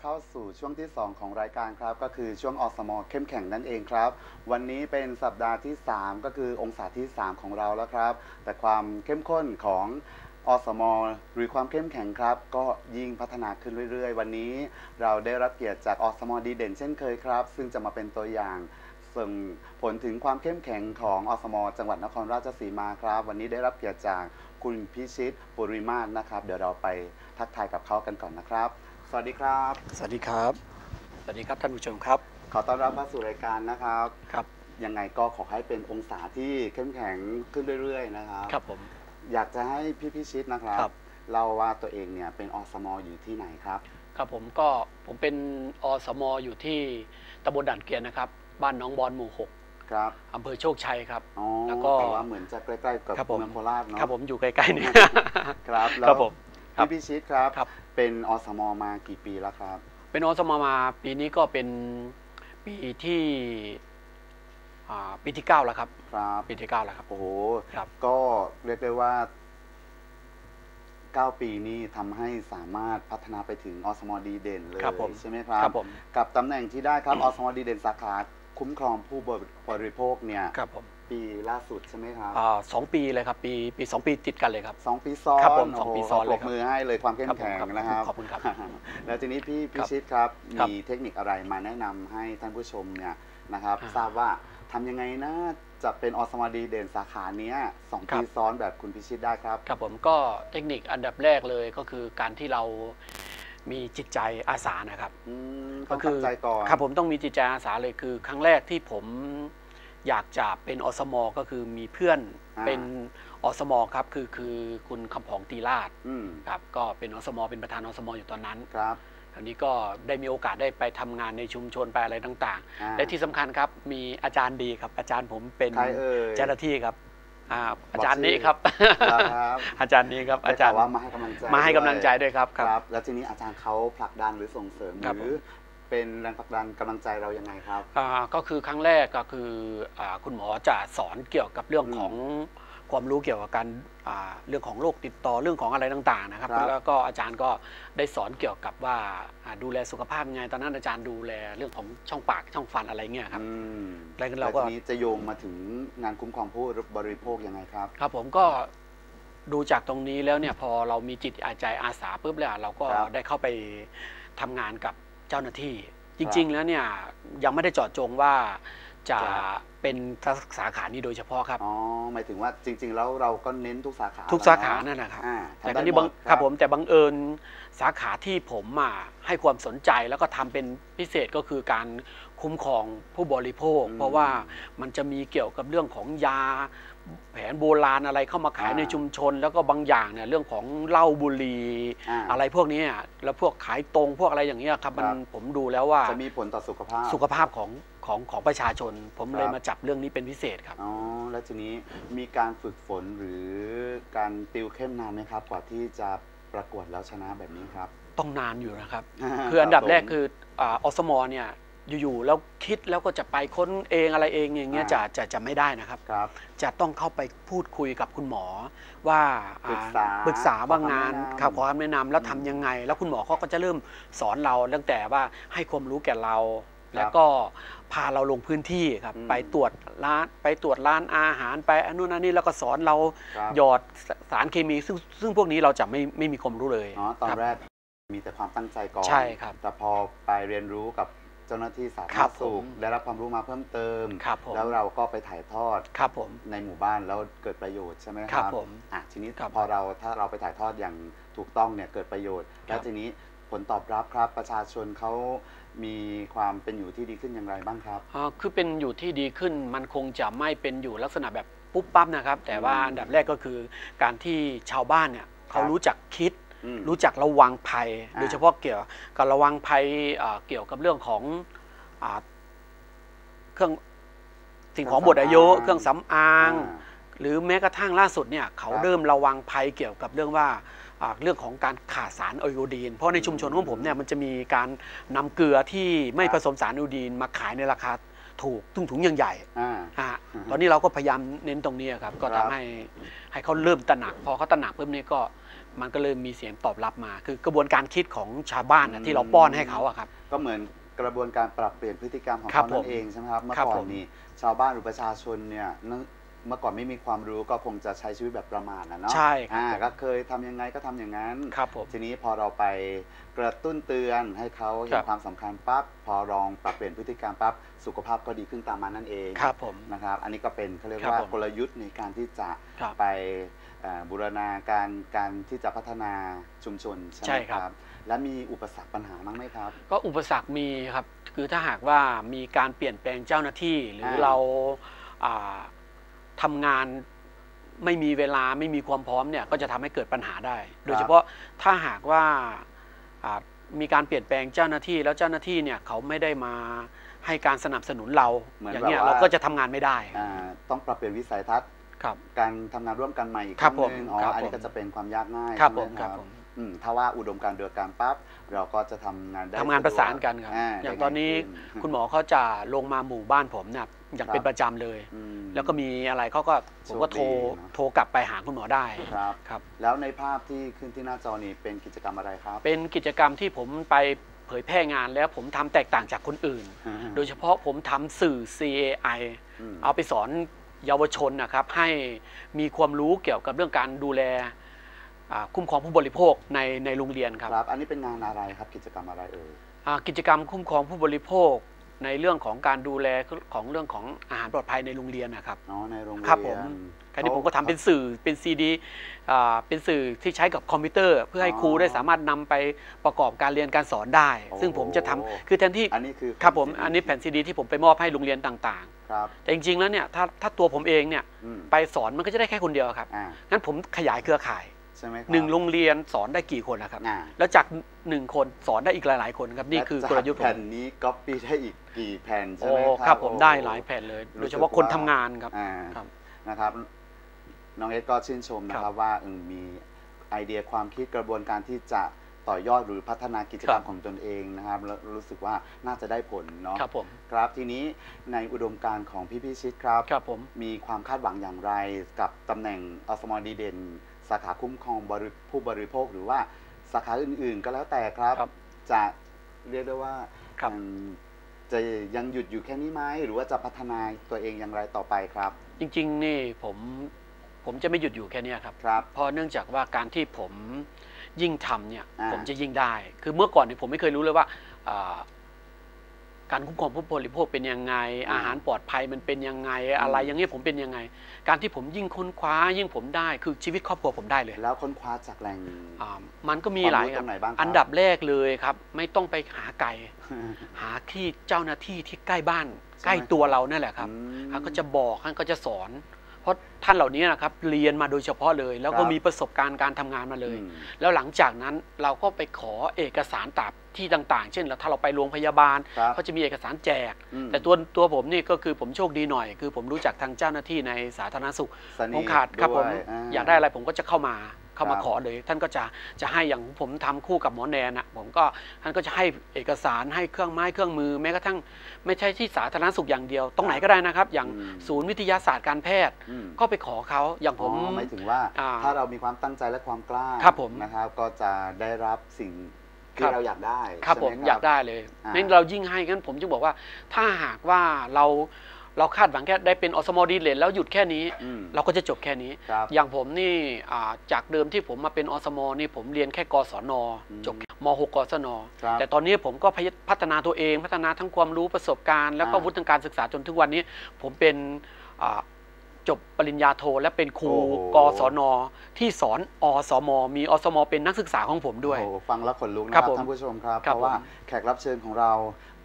เข้าสู่ช่วงที่ 2 ของรายการครับ ก็คือช่วงอสมอเข้มแข็งนั่นเองครับ วันนี้เป็นสัปดาห์ที่ 3 ก็คือองศาที่ 3 ของเราแล้วครับ แต่ความเข้มข้นของอสมอหรือความเข้มแข็งครับ ก็ยิ่งพัฒนาขึ้นเรื่อยๆ วันนี้เราได้รับเกียรติจากอสมอดีเด่นเช่นเคยครับ ซึ่งจะมาเป็นตัวอย่างส่งผลถึงความเข้มแข็งของอสมอจังหวัดนครราชสีมาครับ วันนี้ได้รับเกียรติจากคุณพิชิตปุริมาศนะครับ เดี๋ยวเราไปทักทายกับเขากันก่อนนะครับ สวัสดีครับ สวัสดีครับ สวัสดีครับท่านผู้ชมครับ ขอต้อนรับเข้าสู่รายการนะครับ ครับ ยังไงก็ขอให้เป็นองศาที่เข้มแข็งขึ้นเรื่อยๆ นะครับ ครับผม อยากจะให้พี่พิชิตนะครับครับเล่าว่าตัวเองเนี่ยเป็นอสมอยู่ที่ไหนครับ ครับผมก็ผมเป็นอสมอยู่ที่ตำบลด่านเกวียนนะครับ บ้านหน้องบอนหมู่หกครับอำเภอโชคชัยครับอ๋อแล้วก็แต่ว่าเหมือนจะใกล้ๆกับครับผมเมืองโคราชเนาะครับผมอยู่ใกล้ๆนี่ครับแล้ครัวบผม ครับ พี่พิชิตครับ ครับ เป็นอสมมากี่ปีแล้วครับ เป็นอสมมาปีนี้ก็เป็นปีที่อ่าปีที่เก้าแล้วครับ ครับปีที่เก้าแล้วครับ โอ้โหครับ ก็เรียกได้ว่า9ปีนี้ทำให้สามารถพัฒนาไปถึงอสมดีเด่นเลยครับผม ใช่ไหมครับ ครับผม กับตำแหน่งที่ได้ครับอสมดีเด่นสาขาคุ้มครองผู้บริโภคเนี่ย ครับผม ปีล่าสุดใช่ไหมครับอ่าสองปีเลยครับ ปีปีสองปีติดกันเลยครับสองปีซ้อนครับผมโโหสองปีซ้อนเลยปครับมือให้เลยความเข้มครับผมแข็งครับนะครับขอบคุณครับ แล้วทีนี้พี่พิครับชิตครับครับ มีเทคนิคอะไรมาแนะนำให้ท่านผู้ชมเนี่ยนะครับอ่าทราบว่าทำยังไงนะจะเป็นอสมดีเด่นสาขาเนี้ยสองครัปีบซ้อนแบบคุณพิชิตได้ครับ ครับผมก็เทคนิคอันดับแรกเลยก็คือการที่เรามีจิตใจอาสานะครับอืมก็ต้องคือตั้งใจก่อนครับผมต้องมีจิตใจอาสาเลยคือ ครั้งแรกที่ผม อยากจะเป็นอสมก็คือมีเพื่อนอ่าเป็นอสมครับคือคือคุณคำผองตีราชอืมครับก็เป็นอสมเป็นประธานอสมอยู่ตอนนั้นครับคราวนี้ก็ได้มีโอกาสได้ไปทำงานในชุมชนไปอะไรต่างอ่าๆและที่สำคัญครับมีอาจารย์ดีครับ อาจารย์ผมเป็นใครเอ่ยเจ้าหน้าที่ครับอ่าบอกอาจารย์ชื่อนี้ครับครับอาจารย์นี้ครับได้อาจารย์ข่วว่ามาให้กำลังใจมาให้กำลังใจด้วยด้วยครับครับ แล้วทีนี้อาจารย์เขาผลักดันหรือส่งเสริมครับหรือ เป็นแรงผลักดันกำลังใจเรายังไงครับอ่าก็คือครั้งแรกก็คืออาคุณหมอจะสอนเกี่ยวกับเรื่องอืมของความรู้เกี่ยวกับการอ่าเรื่องของโรคติดต่อเรื่องของอะไรต่าง ๆ นะครับครับแล้วก็อาจารย์ก็ได้สอนเกี่ยวกับว่าอ่าดูแลสุขภาพยังไงตอนนั้นอาจารย์ดูแลเรื่องของช่องปากช่องฟันอะไรเงี้ยครับอืมแล้วก็แล้เราวก็ทีนี้จะโยงมาถึงงานคุ้มครองผู้บริโภคยังไงครับ ครับผมก็ดูจากตรงนี้แล้วเนี่ยพอเรามีจิตอาใจอาสาปุ๊บแล้วเราก็ครับได้เข้าไปทำงานกับ เจ้าหน้าที่จครับริง ๆ แล้วเนี่ยยังไม่ได้เจาะจงว่า จะจะเป็นสาขานี้โดยเฉพาะครับ อ๋อ หมายถึงว่าจริง ๆ แล้วเราก็เน้นทุกสาขาทุกแล้วสาขาเอะนั่นนะครับอ่าแต่ทำตอนได้นี้หมบังดครับผมแต่บังเอิญสาขาที่ผมอะให้ความสนใจแล้วก็ทำเป็นพิเศษก็คือการคุ้มครองผู้บริโภค เพราะว่ามันจะมีเกี่ยวกับเรื่องของยาแผนโบราณอะไรเข้ามาขายในชุมชน แล้วก็บางอย่างเนี่ยเรื่องของเหล้าบุหรี่อ่าอะไรพวกนี้อะแล้วพวกขายตรงพวกอะไรอย่างเงี้ยครับมันครับผมดูแล้วว่าจะมีผลต่อสุขภาพสุขภาพของ ของของประชาชน ผมเลยครับมาจับเรื่องนี้เป็นพิเศษครับ อ๋อ แล้วทีนี้มีการฝึกฝนหรือการติวเข้มนานไหมครับ กว่าที่จะประกวดแล้วชนะแบบนี้ครับ ต้องนานอยู่นะครับ คืออันดับแรกคืออ่าอสมเนี่ยอยู่ๆแล้วคิดแล้วก็จะไปค้นเองอะไรเองอย่างเงี้ยจะจะจะไม่ได้นะครับครับจะต้องเข้าไปพูดคุยกับคุณหมอ ว่าอ่ปรึกษาปรึกษาว่างานขอคำแนะนำข่าวขอคำแนะนำแล้วทำยังไง แล้วคุณหมอเขาก็จะเริ่มสอนเราตั้งแต่ว่าให้ความรู้แก่เรา แล้วก็พาเราลงพื้นที่ครับอืมไปตรวจร้านไปตรวจร้านอาหารไปอันนู้นอันนี้แล้วก็สอนเราครับหยอดสารเคมี ซึ่งซึ่งพวกนี้เราจะไม่ไม่มีความรู้เลยอ๋อตอนครับแรกมีแต่ความตั้งใจก่อนใช่ครับแต่พอไปเรียนรู้กับเจ้าหน้าที่สาธารครัณบสุขผมได้รับความรู้มาเพิ่มเติมครับผมแล้วเราก็ไปถ่ายทอดครับผมในหมู่บ้านแล้วเกิดประโยชน์ใช่ไหมคครัรับบผมอะทีนี้ครับพอเราถ้าเราไปถ่ายทอดอย่างถูกต้องเนี่ยเกิดประโยชน์ครัแล้วบทีนี้ ผลตอบรับครับ ประชาชนเขามีความเป็นอยู่ที่ดีขึ้นอย่างไรบ้างครับอ่าคือเป็นอยู่ที่ดีขึ้นมันคงจะไม่เป็นอยู่ลักษณะแบบปุ๊บปั๊บนะครับ แต่ว่าอืมอันดับแรกก็คือการที่ชาวบ้านเนี่ยเขาครับรู้จักคิด อืม รู้จักระวังภัย อ่า โดยเฉพาะเกี่ยวกับระวังภัยอ่าเกี่ยวกับเรื่องของอ่าเครื่องสิ่งของเคบรื่องดอายุสำอางเครื่องสำอาง อ่า หรือแม้กระทั่งล่าสุดเนี่ยเขาครับ เริ่มระวังภัยเกี่ยวกับเรื่องว่าอ่า เรื่องของการขาดสารไอโอดีน เพราะในชุมชนของผมเนี่ยมันจะมีการนำเกลือที่ไม่ครับผสมสารไอโอดีนมาขายในราคาถูกถุงถุงใหญ่ๆอ่าอะอือฮึตอนนี้เราก็พยายามเน้นตรงนี้ครับ ก็ครัทำบให้ให้เขาเริ่มตระหนัก พอเขาตระหนักปุ๊บนี่ก็มันก็เลยมีเสียงตอบรับมา คือกระบวนการคิดของชาวบ้านนะที่เราป้อนให้เขาอะครับ ก็เหมือนกระบวนการปรับเปลี่ยนพฤติกรรมของครับเขานั่ผมนเองใช่ไหมครับเมื่อครับก่อผนมนี่ชาวบ้านหรือประชาชนเนี่ย เนื่องเมื่อก่อนไม่มีความรู้ก็คงจะใช้ชีวิตแบบประมาทนะเนาะใช่ครับอ่าผมก็เคยทำยังไงก็ทำอย่างนั้นครับผมทีนี้พอเราไปกระตุ้นเตือนให้เขาเห็ครันบความสำคัญปั๊บพอลองปรับเปลี่ยนพฤติกรรมปั๊บสุขภาพก็ดีขึ้นตามมานั่นเองครับผมนะครับ อันนี้ก็เป็นเขาเรียกครับว่าผมกลยุทธ์ในการที่จะครับไปเอ่อบูรณาการการที่จะพัฒนาชุมชนใช่ไหใช่มครับครับ และมีอุปสรรคปัญหาบ้างไหมครับ ก็อุปสรรคมีครับ คือถ้าหากว่ามีการเปลี่ยนแปลงเจ้าหน้าที่หรืออ่าเรา อ่าทำงานไม่มีเวลาไม่มีความพร้อมเนี่ยก็จะทำให้เกิดปัญหาได้ โดยเฉพาะถ้าหากว่าอ่ามีการเปลี่ยนแปลงเจ้าหน้าที่แล้วเจ้าหน้าที่เนี่ยเขาไม่ได้มาให้การสนับสนุนเราเหมือนอย่างเงี้ยแบบว่าเราก็จะทำงานไม่ได้อ่าต้องปรับเปลี่ยนวิสัยทัศน์ครับการทำงานร่วมกันใหม่อีกครับงหนึงผมอ๋อครับอันนี้ผมก็จะเป็นความยากง่ายครับใช่ผไหมครับผม อืมถ้าว่าอุดมการณ์เดียวกันปั๊บเราก็จะทำงานได้ทำงานสประสานกันครับอ่าอย่างได้ตอนนี้ง่ายขึ้คุณหมอเขาจะลงมาหมู่บ้านผมเนี่ยอย่างครับเป็นประจำเลยอืมแล้วก็มีอะไรเขาก็ผมก็โทรโชคดีเนอะโทรกลับไปหาคุณหมอได้ครับครับ แล้วในภาพที่ขึ้นที่หน้าจอนี่เป็นกิจกรรมอะไรครับ เป็นกิจกรรมที่ผมไปเผยแพร่งานแล้วผมทำแตกต่างจากคนอื่น โดยเฉพาะผมทำสื่อ CAI มเอาไปสอนเยาวชนนะครับ ให้มีความรู้เกี่ยวกับเรื่องการดูแลอ่า คุ้มครองผู้บริโภคในในโรงเรียนครับครับ อันนี้เป็นงานอะไรครับกิจกรรมอะไรเอ่ยอ่ากิจกรรมคุ้มครองผู้บริโภคในเรื่องของการดูแลของเรื่องของอาหารปลอดภัยในโรงเรียนนะครับเนาะในโรงเรียนครับผมคราวนี้ผมก็ทำเป็นสื่อเป็นซีดีอ่าเป็นสื่อที่ใช้กับคอมพิวเตอร์ เพื่อให้ครูได้สามารถนำไปประกอบการเรียนการสอนได้ ซึ่งผมจะทำคือแทนที่อันนี้คือครับผมแผ่อันนี้แผ่นซีดีที่ผมไปมอบให้โรงเรียนต่างครับๆแต่จริงๆแล้วเนี่ยถ้าถ้าตัวผมเองเนี่ยอืมไปสอนมันก็จะได้แค่คนเดียวครับอ่างั้นผมขยายเครือข่าย ใช่ไหมครับหนึ่งโรงเรียนสอนได้กี่คนนะครับ อ่า แล้วจากหนึ่งคนสอนได้อีกหลาย ๆ คนครับนี่คือกลยุทธ์ผแผ่มนนี้ก๊อปปี้ได้อีกกี่แผ่นใช่โอ้ไหมครับครับผมโอ้ได้หลายแผ่นเลยรู้โดยเฉสึพาะกคนว่าทำงานครับ อ่าครับ นะครับน้องเอสก็ชื่นชมนะคครัรับบว่าเออมีไอเดียความคิดกระบวนการที่จะ ต่อยอดหรือพัฒนากิจกรรมครับของตนเองนะครับแล้วรู้สึกว่าน่าจะได้ผลเนาะครับผมครับทีนี้ในอุดมการณ์ของพี่พิชิตครับครับผมมีความคาดหวังอย่างไรกับตำแหน่งอสมดีเด่น สาขาคุ้มครองบริผู้บริโภคหรือว่าสาขาอื่นๆ ก็แล้วแต่ครับครับจะเรียกได้ว่าครับอืมจะยังหยุดอยู่แค่นี้ไหมหรือว่าจะพัฒนาตัวเองอย่างไรต่อไปครับ จริง ๆ นี่ผมผมจะไม่หยุดอยู่แค่เนี้ยครับครับเพราะเนื่องจากว่าการที่ผม ยิ่งทำเนี่ยอ่า ผมจะยิ่งได้ คือเมื่อก่อนเนี่ยผมไม่เคยรู้เลยว่าอ่าการคุ้มครองผู้บริโภคเป็นยังไง อาหารปลอดภัยมันเป็นยังไง อะไรอย่างเงี้ยผมเป็นยังไง การที่ผมยิ่งค้นคว้ายิ่งผมได้ คือชีวิตครอบครัวผมได้เลยแล้วค้นคว้าจากแหล่งอ่ามันก็มีหลายความรู้ตรงไหนบ้างครับ อันดับ แรกเลยครับ ไม่ต้องไปหาไกล หาที่เจ้าหน้าที่ที่ใกล้บ้านใช่ไหมใกล้ตัวเรานั่นแหละครับอืมท่านก็จะบอกท่านก็จะสอนเพ ราะท่านเหล่านี้นะครับเรียนมาโดยเฉพาะเลย แล้วก็ครับมีประสบการณ์การทำงานมาเลยอืมแล้วหลังจากนั้นเราก็ไปขอเอกสารตามที่ต่าง ๆ เช่นถ้าเราไปโรงพยาบาลครับเขาจะมีเอกสารแจกอืมแต่ตัวตัวผมนี่ก็คือผมโชคดีหน่อย คือผมรู้จักทางเจ้าหน้าที่ในสาธารณสุขสนิทผมขาดครับผมด้วยอยากได้อะไรผมก็จะเข้ามา เข้ามาครับขอเลย ท่านก็จะจะให้อย่างผมทำคู่กับหมอแนนนะผมก็ท่านก็จะให้เอกสารให้เครื่องไม้เครื่องมือ แม้กระทั่งไม่ใช่ที่สาธารณสุขอย่างเดียว ตรงไหนก็ได้นะครับ อย่างอืมศูนย์วิทยาศาสตร์การแพทย์อืมก็ไปขอเขาอย่างผอ๋อมหมายถึงว่าอ่าถ้าเรามีความตั้งใจและความกล้าครับผมนะครับ ก็จะได้รับสิ่งคที่รับเราอยากได้ครับใช่ผไหมอยากได้เลยอ่างั้นเรายิ่งให้งั้นผมจึงบอกว่าถ้าหากว่าเรา เราคาดหวังแค่ได้เป็นอสมดีเลนแล้วหยุดแค่นี้อืมเราก็จะจบแค่นี้ครับอย่างผมนี่อ่าจากเดิมที่ผมมาเป็นอสมนี่ผมเรียนแค่กศนอืมจบม .6 กศนครับแต่ตอนนี้ผมก็พยพัฒนาตัวเอง พัฒนาทั้งความรู้ประสบการณ์ แล้วก็อ่าวุฒิทางการศึกษาจนทุกวันนี้ ผมเป็นอ่าจบปริญญาโทและเป็นครูโอ้โหกศนที่สอนอสม มีอสม เป็นนักศึกษาของผมด้วยโอ้โหฟังแล้วขนลุกนะคครัรับบผมท่านผู้ชมครับครัเพบราะว่าผมแขกรับเชิญของเรา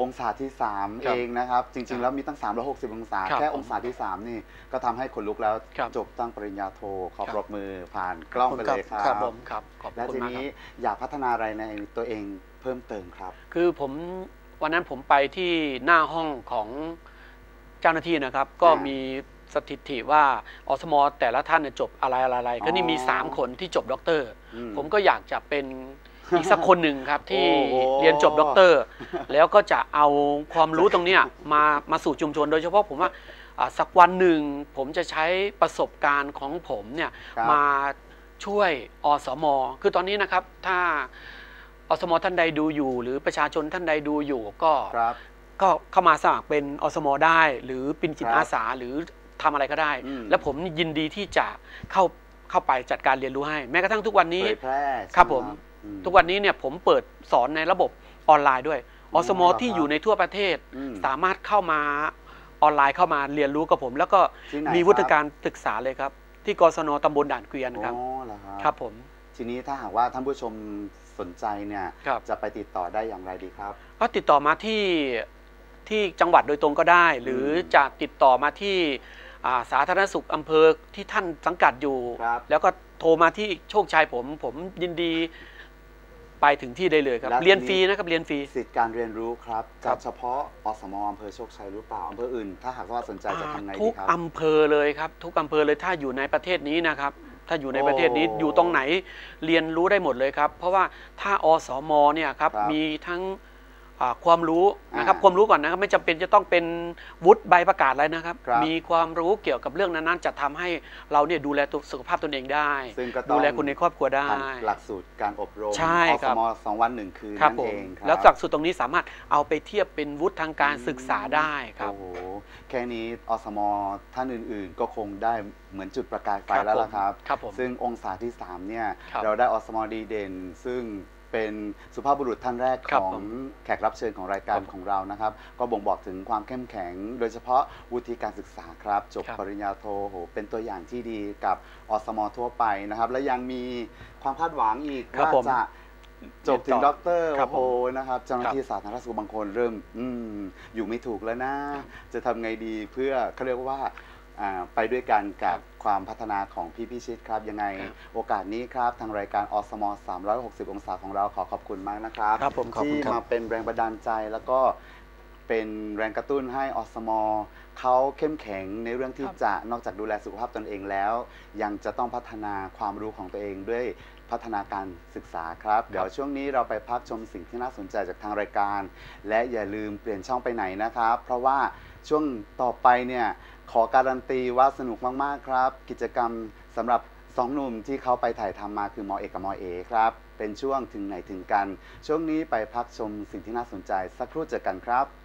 องศาที่3ครัเอบงนะครับ จริง ๆ แล้วมีตั้ง 360 องศาครับแค่ผมองศาที่ 3 นี่ก็ทำให้ขนลุกแล้วครับจบตั้งปริญญาโทขอครับปรบมือผ่านกล้องไปเลยครับครับผมครับขอบและคุณทีมากคนี้รับอยากพัฒนาอะไรในตัวเองเพิ่มเติมครับ คือผมวันนั้นผมไปที่หน้าห้องของเจ้าหน้าที่นะครับ ก็อ่ามีมีสถิติว่าอสมแต่ละท่านเนี่ยจบอะไรอะไรอะไรก็นี่มีอ๋อ3คนที่จบด็อกเตอร์อืผมก็อยากจะเป็น อีกสักคนหนึ่งครับที่โอ้โหเรียนจบด็อกเตอร์ แล้วก็จะเอาความรู้ตรงเนี้ยมามาสู่ชุมชน โดยเฉพาะผมว่าอ่าสักวันหนึ่งผมจะใช้ประสบการณ์ของผมเนี่ยครับมาช่วยอสม คือตอนนี้นะครับถ้าอสมท่านใดดูอยู่ หรือประชาชนท่านใดดูอยู่ก็ครับก็เข้ามาสมัครเป็นอสมได้ หรือเป็นจิตครับอาสาหรือทำอะไรก็ได้อืมและผมยินดีที่จะเข้าเข้าไปจัดการเรียนรู้ให้ แม้กระทั่งทุกวันนี้เผยแพร่ใช่ไหครับผมอื ทุกวันนี้เนี่ยผมเปิดสอนในระบบออนไลน์ด้วยอ๋ออสมเหรอที่ครับอยู่ในทั่วประเทศอืมสามารถเข้ามาออนไลน์เข้ามาเรียนรู้กับผม แล้วก็ที่ไหนมีวุฒิครับการศึกษาเลยครับ ที่กศนตำบลด่านเกวียนครับอ๋อเหรอครับครับผม ทีนี้ถ้าหากว่าท่านผู้ชมสนใจเนี่ยครับจะไปติดต่อได้อย่างไรดีครับ ก็ติดต่อมาที่ที่จังหวัดโดยตรงก็ได้ หรือจะติดต่อมาที่อ่าสาธารณสุขอำเภอที่ท่านสังกัดอยู่ครับแล้วก็โทรมาที่โชคชัยผม ผมยินดี ไปถึงที่ได้เลยครับ แล้วเรียนทีนี้ฟรีนะครับเรียนฟรี สิทธิการเรียนรู้ครับครัจะบเฉพาะอสมอำเภอโชคชัยหรือเปล่าอำเภออื่น ถ้าหากว่าสนใจจะทำไงทุดีกครับ อำเภอเลยครับ ทุกอำเภอเลยถ้าอยู่ในประเทศนี้นะครับ ถ้าอยู่ในประเทศนี้โอ้อยู่ตรงไหนเรียนรู้ได้หมดเลยครับ เพราะว่าถ้าอสมเนี่ยครับครับ มีทั้งอ่า ความรู้นะครับอ่าความรู้ก่อนนะครับไม่จำเป็นจะต้องเป็นวุฒิใบประกาศอะไรนะครับครับมีความรู้เกี่ยวกับเรื่องนั้นๆ จะทำให้เราเนี่ยดูแลตัวสุขภาพตนเองได้ซึ่งก็ต้องดูแลคนในครอบครัวได้ผ่านหลักสูตรการอบรมใช่อครัสบมสองวันหนึ่งคืนครับนั่นผมเองครับแล้วหลักสูตรตรงนี้สามารถเอาไปเทียบเป็นวุฒิทางการศึกษาได้ครับโอ้โหแค่นี้อสมท่านอื่น ๆ ก็คงได้เหมือนจุดประกายไฟครับแล้วล่ะครับครับผมซึ่งองศาที่3เนี่ยครับเราได้อสมดีเด่น ซึ่ง เป็นสุภาพบุรุษท่านแรกครัขบองผมแขกรับเชิญของรายการครับของเรานะครับ ก็บ่งบอกถึงความเข้มแข็ง โดยเฉพาะวุฒิการศึกษาครับจบครับปริญญาโทโหเป็นตัวอย่างที่ดีกับอสมทั่วไปนะครับ และยังมีความคาดหวังอีกครับว่าผมจะจบถึงเรียนต่ด็ออกเตอร์ครับโอ้โหนะครับเจ้าหน้าครับที่สาธารณสุขบางคนเริ่มอืมอยู่ไม่ถูกแล้วนะ จะทำไงดีเพื่อเขาเรียกว่าอ่าไปด้วยกันกับ ความพัฒนาของพี่พิชิตครับ ยังไงครับโอกาสนี้ครับ ทางรายการอสม360 องศาของเราขอขอบคุณมากนะครับครับผมขอบคุณที่ครับมาเป็นแรงบันดาลใจแล้วก็เป็นแรงกระตุ้นให้อสมเขาเข้มแข็งในเรื่องที่จะนอกจากดูแลสุขภาพตนเองแล้ว ยังจะต้องพัฒนาความรู้ของตัวเองด้วย พัฒนาการศึกษาครับ เดี๋ยวช่วงนี้เราไปพักชมสิ่งที่น่าสนใจจากทางรายการ และอย่าลืมเปลี่ยนช่องไปไหนนะครับ เพราะว่าช่วงต่อไปเนี่ยขอการันตีว่าสนุกมาก ๆ ครับ กิจกรรมสำหรับสองหนุ่มที่เขาไปถ่ายทำมาคือหมอเอกกับหมอเอครับ เป็นช่วงถึงไหนถึงกัน ช่วงนี้ไปพักชมสิ่งที่น่าสนใจสักครู่เจอกันครับ